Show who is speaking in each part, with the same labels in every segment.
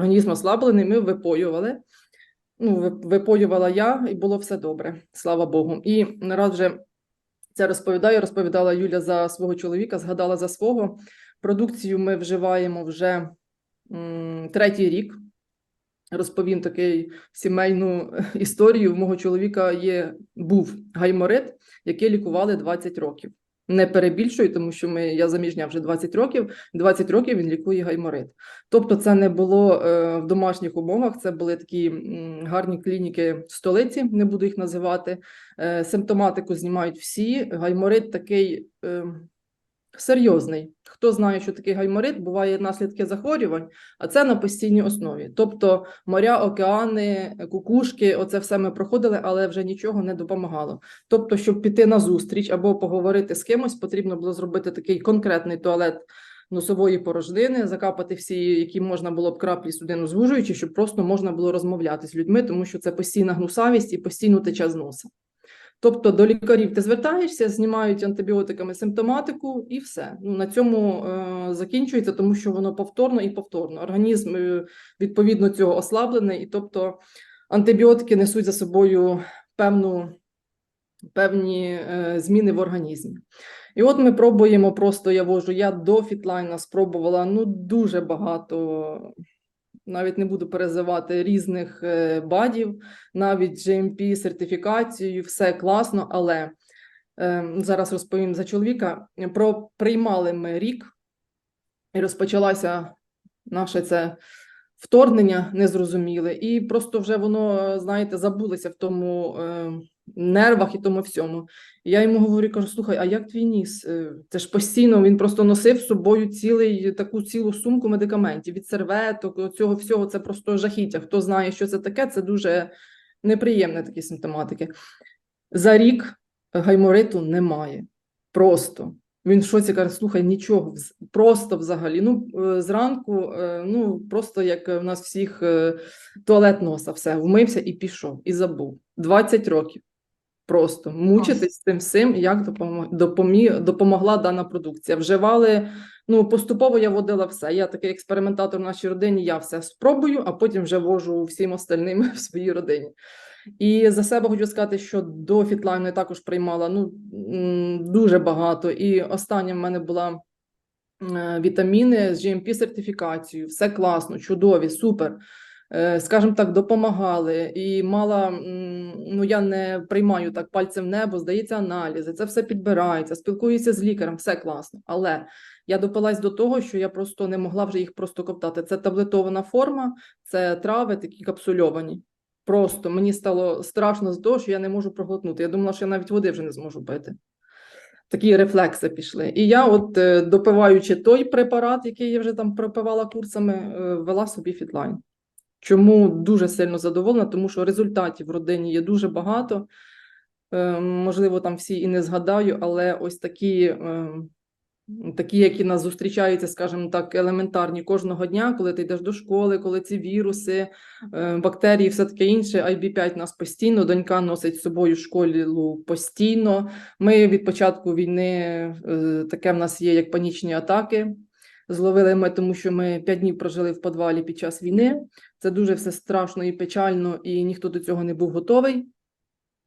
Speaker 1: організм ослаблений, ми випоювали. Ну, випоювала я, і було все добре, слава Богу. І раз вже це розповідаю, розповідала Юля за свого чоловіка, згадала за свого. Продукцію ми вживаємо вже м, третій рік. Розповім такий сімейну історію. У мого чоловіка є був гайморит, який лікували 20 років. Не перебільшую, тому що ми, я заміжня вже 20 років. 20 років він лікує гайморит. Тобто, це не було е, в домашніх умовах. Це були такі м, гарні клініки в столиці, не буду їх називати. Е, симптоматику знімають всі. Гайморит такий е, серйозний. Хто знає, що такий гайморит, буває наслідки захворювань, а це на постійній основі. Тобто моря, океани, кукушки, оце все ми проходили, але вже нічого не допомагало. Тобто, щоб піти на зустріч або поговорити з кимось, потрібно було зробити такий конкретний туалет носової порожнини, закапати всі, які можна було б краплі судину звужуючи, щоб просто можна було розмовляти з людьми, тому що це постійна гнусавість і постійно тече з носа. Тобто до лікарів ти звертаєшся, знімають антибіотиками симптоматику, і все. Ну, на цьому е, закінчується, тому що воно повторно і повторно. Організм е, відповідно цього ослаблений, і тобто антибіотики несуть за собою певну, певні е, зміни в організмі. І от ми пробуємо просто, я вожу, я до фітлайна спробувала ну, дуже багато, навіть не буду перезивати різних е, бадів, навіть GMP сертифікацію, все класно, але е, зараз розповім за чоловіка. Про приймали ми рік, і розпочалася наша це вторгнення незрозуміле, і просто вже воно, знаєте, забулося в тому е, нервах і тому всьому. Я йому говорю, кажу, слухай, а як твій ніс? Е, Це ж постійно він просто носив з собою цілий таку цілу сумку медикаментів від серветок, цього всього. Це просто жахіття. Хто знає, що це таке, це дуже неприємне такі симптоматики. За рік гаймориту немає. Просто. Він в шоці каже: слухай, нічого, просто взагалі. Ну, е, зранку, е, ну просто як в нас всіх е, туалет носа, все, вмився і пішов, і забув. 20 років. Просто мучитись з тим всім, як допомі, допомогла дана продукція. Вживали, ну поступово я водила все. Я такий експериментатор в нашій родині, я все спробую, а потім вже вожу всім остальним в своїй родині. І за себе хочу сказати, що до фітлайну я також приймала ну, дуже багато. І остання в мене була е, вітаміни з GMP сертифікацією. Все класно, чудові, супер. Е, Скажімо так, допомагали і мала, ну я не приймаю так пальцем в небо, здається, аналізи, це все підбирається, спілкуюся з лікарем, все класно. Але я допилась до того, що я просто не могла вже їх просто коптати. Це таблетована форма, це трави такі капсульовані. Просто мені стало страшно з того, що я не можу проглотнути. Я думала, що я навіть води вже не зможу пити. Такі рефлекси пішли. І я, от е, допиваючи той препарат, який я вже там пропивала курсами, е, вела собі фітлайн. Чому дуже сильно задоволена, тому що результатів в родині є дуже багато. Е, Можливо, там всі і не згадаю, але ось такі, е, такі, які нас зустрічаються, скажімо так, елементарні кожного дня, коли ти йдеш до школи, коли ці віруси, е, бактерії, все таке інше. IB5 нас постійно, донька носить з собою в школі постійно. Ми від початку війни е, таке в нас є, як панічні атаки. Зловили ми, тому що ми п'ять днів прожили в підвалі під час війни. Це дуже все страшно і печально, і ніхто до цього не був готовий.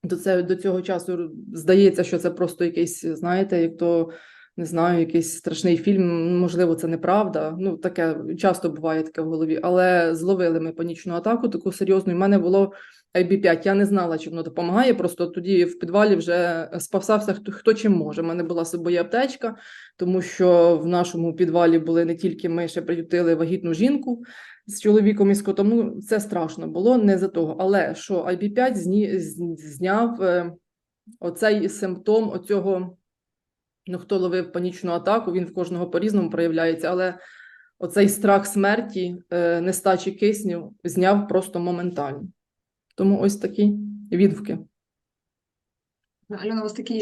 Speaker 1: До, це, до цього часу здається, що це просто якийсь, знаєте, як то не знаю, якийсь страшний фільм. Можливо, це неправда. Ну, таке часто буває таке в голові. Але зловили ми панічну атаку, таку серйозну. У мене було IB5. Я не знала, чи воно допомагає. Просто тоді в підвалі вже спасався хто, хто чим може. У мене була собою аптечка, тому що в нашому підвалі були не тільки ми ще приютили вагітну жінку з чоловіком і з котом. Ну, це страшно було не за того. Але що IB5 зні, зняв е, оцей симптом оцього. Ну, хто ловив панічну атаку, він в кожного по-різному проявляється, але оцей страх смерті, е, нестачі кисню зняв просто моментально. Тому ось такі відгуки.
Speaker 2: Альона, ось такі.